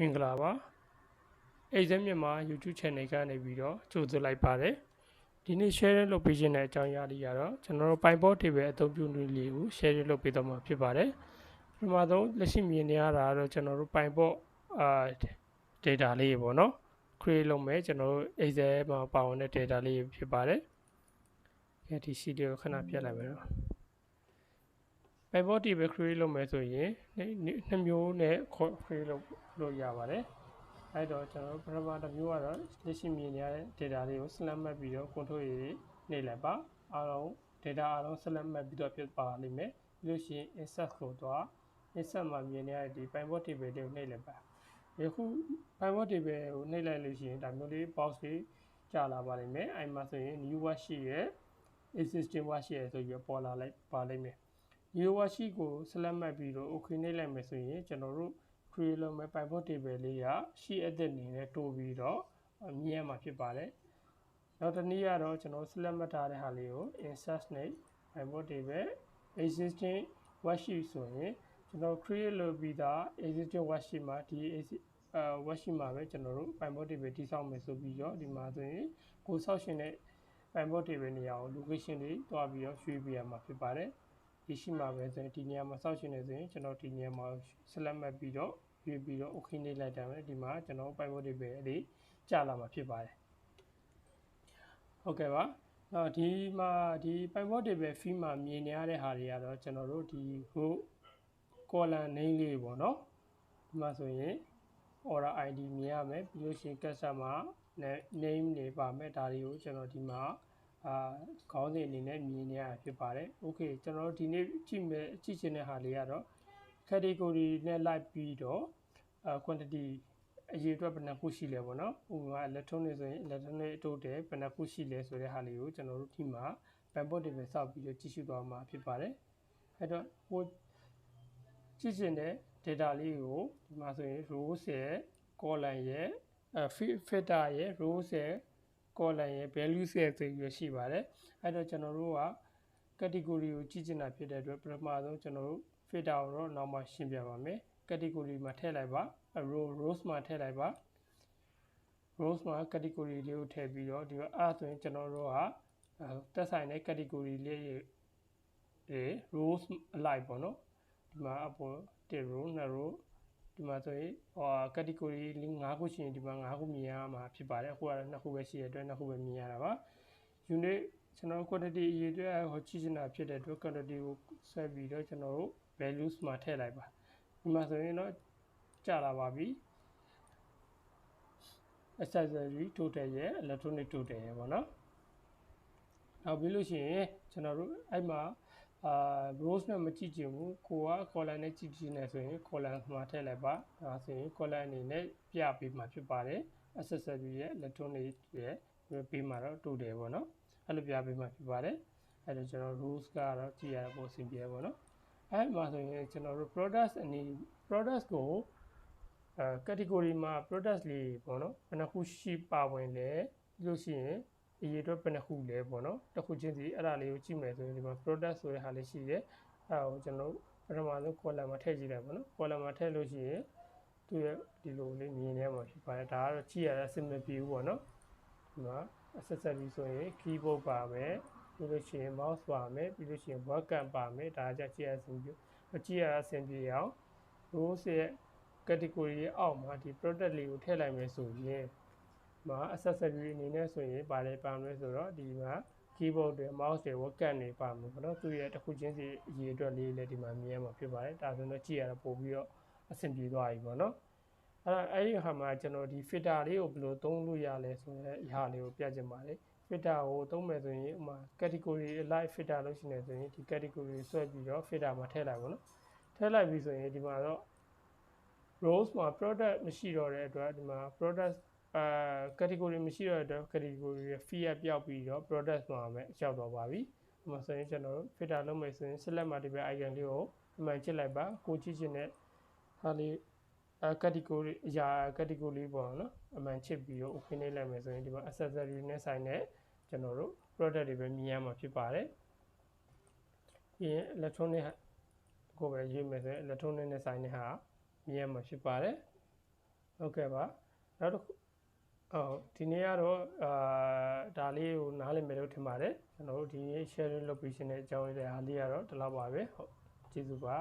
မင်္ဂလာပါအိဇက်မြန်မာ YouTube channel ကနေပြီးတော့ကြိုဆိုလိုက်ပါတယ်ဒီနေ့ share လုပ်ပေးခြင်းတဲ့အကြောင်းအရာလေးကတော့ကျွန်တော်တို့ Python table အသုံးပြုနည်းလေးကို share လုပ်ပေးတော့မှာဖြစ်ပါတယ်ပထမဆုံးလက်ရှိမြင်နေရတာကတော့ကျွန်တော်တို့ Python အာ data လေးပေါ့နော် create လုပ်မယ်ကျွန်တော်တို့ Excel မှာပါဝင်တဲ့ data လေးဖြစ်ပါတယ်ဒီ sheet ကိုခဏပြတ်လိုက်မယ်နော် pivot table create လုပ်မယ်ဆိုရင်နှစ်မျိုးနဲ့ create လုပ်လို့ရပါတယ်အဲ့တော့ကျွန်တော်ပထမတစ်မျိုးကတော့လက်ရှိမြင်နေရတဲ့ data လေးကို select မှတ်ပြီးတော့ control ရေးနေလိုက်ပါအားလုံး data အားလုံး select မှတ်ပြီးတော့ဖြစ်ပါလိမ့်မယ်ပြီးလို့ရှိရင် insert ကိုတော့ insert မှာမြင်နေရတဲ့ဒီ pivot table တွေကိုနှိပ်လိုက်ပါယခု pivot table ကိုနှိပ်လိုက်လို့ရှိရင်ဒါမျိုးလေး box လေးကြာလာပါလိမ့်မယ်အဲ့မှာဆိုရင် new worksheet ရဲ့ existing worksheet ရဲ့ဆိုပြီးပေါ်လာလိုက်ပါလိမ့်မယ် new worksheet ကို select မှတ်ပြီးတော့ okay နှိပ်လိုက်မယ်ဆိုရင်ကျွန်တော်တို့ create လုပ်မဲ့ pivot table လေးက sheet edit အနေနဲ့တိုးပြီးတော့မြင်ရမှာဖြစ်ပါတယ်နောက်တစ်နည်းကတော့ကျွန်တော် select မှတ်ထားတဲ့ဟာလေးကို insert နဲ့ pivot table existing worksheet ဆိုရင်ကျွန်တော် create လုပ်ပြီးသား existing worksheet မှာဒီအဲ worksheet မှာပဲကျွန်တော်တို့ pivot table တိစောက်မယ်ဆိုပြီးတော့ဒီမှာဆိုရင်ကိုဆောက်ရှင်တဲ့ pivot table နေရာကို location တွေတွားပြီးတော့ရွှေ့ပြရမှာဖြစ်ပါတယ် ဒီရှိမှာပဲဆိုရင်ဒီနေရာမှာစောက်ရှင်နေဆိုရင်ကျွန်တော်ဒီနေရာမှာ select မှတ်ပြီးတော့ရွေးပြီးတော့ okay နေလိုက်တာပဲဒီမှာကျွန်တော် pivot table အလေးကြာလာမှာဖြစ်ပါတယ်ဟုတ်ကဲ့ပါတော့ဒီမှာဒီ pivot table field မှာမြင်နေရတဲ့ဟာတွေကတော့ကျွန်တော်တို့ဒီ row column name လေးပေါ့နော်ဒီမှာဆိုရင် order id မြင်ရမယ်ပြီးလို့ရှိရင် customer name တွေပါမယ်ဒါတွေကိုကျွန်တော်ဒီမှာ အာခေါင်းစဉ်အနေနဲ့မြင်နေရဖြစ်ပါတယ် okay ကျွန်တော်တို့ဒီနေ့ကြည့်မယ်ကြည့်ချင်တဲ့ဟာလေးကတော့ category နဲ့လိုက်ပြီးတော့အာ quantity အရေးအတွက်ဘယ်နှခုရှိလဲပေါ့နော်ဥပမာ electronic ဆိုရင် electronic total ဘယ်နှခုရှိလဲဆိုတဲ့ဟာလေးကိုကျွန်တော်တို့ဒီမှာ pivot table စောက်ပြီးတော့ကြည့်ရှုသွားမှာဖြစ်ပါတယ်အဲ့တော့ဟိုကြည့်ချင်တဲ့ data လေးကိုဒီမှာဆိုရင် rows ရဲ့ column ရဲ့အဲ filter ရဲ့ rows ရဲ့ column ရဲ့ value ရဲ့ဆိုပြီးရှိပါတယ်အဲ့တော့ကျွန်တော်တို့က category ကိုကြည့်ချင်တာဖြစ်တဲ့အတွက်ပထမဆုံးကျွန်တော်တို့ filter ကိုတော့နောက်မှရှင်းပြပါမယ် category မှာထည့်လိုက်ပါ row rows မှာထည့်လိုက်ပါ rows မှာ category လေးကိုထည့်ပြီးတော့ဒီကအဲ့ဆိုရင်ကျွန်တော်တို့ကတက်ဆိုင်တဲ့ category လေးတွေ rows အလိုက်ပေါ့နော်ဒီမှာအပေါ်1 row 2 row ဒီမှာဆိုရင်ဟို category 5ခုရှိရင်ဒီမှာ5ခုမြင်ရမှာဖြစ်ပါတယ်အခုကတော့2ခုပဲရှိရတဲ့အတွက်2ခုပဲမြင်ရတာပါ unit ကျွန်တော် quantity အရေးအတွက်ဟောကြည့်ချင်တာဖြစ်တဲ့အတွက် quantity ကိုဆက်ပြီးတော့ကျွန်တော်တို့ values မှာထည့်လိုက်ပါဒီမှာဆိုရင်တော့ကြာလာပါပြီ accessory total ရဲ့ electronic total ရဲ့ပေါ့နော်နောက်ပြီးလို့ရှိရင်ကျွန်တော်တို့အဲ့မှာ အာ rows နဲ့မကြည့်ချင်ဘူးကိုက column နဲ့ကြည့်ချင်တယ်ဆိုရင် column မှာထည့်လိုက်ပါဒါဆိုရင် column အနေနဲ့ပြပေးမှာဖြစ်ပါတယ် accessory ရဲ့ electronic ရဲ့ပေးမှာတော့တူတယ်ပေါ့နော်အဲ့လိုပြပေးမှာဖြစ်ပါတယ်အဲ့တော့ကျွန်တော် rules ကတော့ကြည့်ရတာပိုအဆင်ပြေပေါ့နော်အဲ့မှာဆိုရင်ကျွန်တော်တို့ products အနေ products ကိုအဲ category မှာ products လေးပေါ့နော်ဘယ်နှခုရှိပါဝင်လဲပြီးလို့ရှိရင် အရေးအတွက်ဘယ်နှခုလဲပေါ့နော်တစ်ခုချင်းစီအဲ့ဒါလေးကိုကြည့်မယ်ဆိုရင်ဒီမှာ product ဆိုတဲ့ဟာလေးရှိတယ်အဲ့ဒါကိုကျွန်တော်ပထမဆုံး column မှာထည့်ကြည့်လိုက်ပေါ့နော် column မှာထည့်လို့ရှိရင်သူရဲ့ဒီလိုလေးမြင်နေမှာဖြစ်ပါတယ်ဒါကတော့ကြည့်ရတာအဆင်မပြေဘူးပေါ့နော်ဒီမှာ accessory ဆိုရင် keyboard ပါမယ်ပြီးလို့ရှိရင် mouse ပါမယ်ပြီးလို့ရှိရင် webcam ပါမယ်ဒါကြကြည့်ရအဆင်ပြေကြည့်ရအဆင်ပြေအောင် rows ရဲ့ category ရဲ့အောက်မှာဒီ product လေးကိုထည့်လိုက်မယ်ဆိုရင် မှာ accessory အနေနဲ့ဆိုရင်ပါလေပါမယ်ဆိုတော့ဒီမှာ keyboard တွေ mouse တွေ webcam တွေပါမယ်ပေါ့နော်သူရဲ့တစ်ခုချင်းစီအရေးအတွက်လေးလည်းဒီမှာမြင်ရမှာဖြစ်ပါတယ်ဒါဆိုတော့ကြည့်ရတော့ပို့ပြီးတော့အဆင်ပြေသွားပြီပေါ့နော်အဲ့အဲ့ဒီဟာမှာကျွန်တော်ဒီ filter လေးကိုဘယ်လိုသုံးလို့ရလဲဆိုတဲ့ဟာလေးကိုပြချင်ပါတယ် filter ကိုသုံးမယ်ဆိုရင်ဥမာ category live filter လို့ရှိနေဆိုရင်ဒီ category ဆွဲပြီးတော့ filter မှာထည့်လိုက်ပါတော့ထည့်လိုက်ပြီဆိုရင်ဒီမှာတော့ rows မှာ product မရှိတော့တဲ့အတွက်ဒီမှာ product အာ category မရှိတော့တဲ့အတွက် category ရဲ့ fee ရပြောက်ပြီးတော့ product မှာပဲအရောက်တော့ပါပြီ။ဒီမှာဆိုရင်ကျွန်တော်တို့ filter လုပ်မယ်ဆိုရင် select မှာဒီဘက် icon လေးကိုအမှန်ချစ်လိုက်ပါကိုကြည့်ချင်တဲ့ဟာလေးအဲ category အရာ category လေးပေါ့နော်အမှန်ချစ်ပြီးတော့ okay နေလိုက်မယ်ဆိုရင်ဒီမှာ accessory နဲ့ဆိုင်တဲ့ကျွန်တော်တို့ product တွေပဲမြင်ရမှာဖြစ်ပါတယ်။ပြီးရင် electronic ကိုပဲရွေးမယ်ဆိုရင် electronic နဲ့ဆိုင်တဲ့ဟာမြင်ရမှာဖြစ်ပါတယ်ဟုတ်ကဲ့ပါနောက်တစ်ခုဟုတ် ဒီနေ့ကတော့အာဒါလေးကိုနားလည်မယ်လို့ထင်ပါတယ်ကျွန်တော်တို့ဒီနေ့ sharing လုပ်ပြီးရှင်တဲ့အကြောင်းလေးတွေအားလေးကတော့ဒီလောက်ပါပဲဟုတ်ကျေးဇူးပါ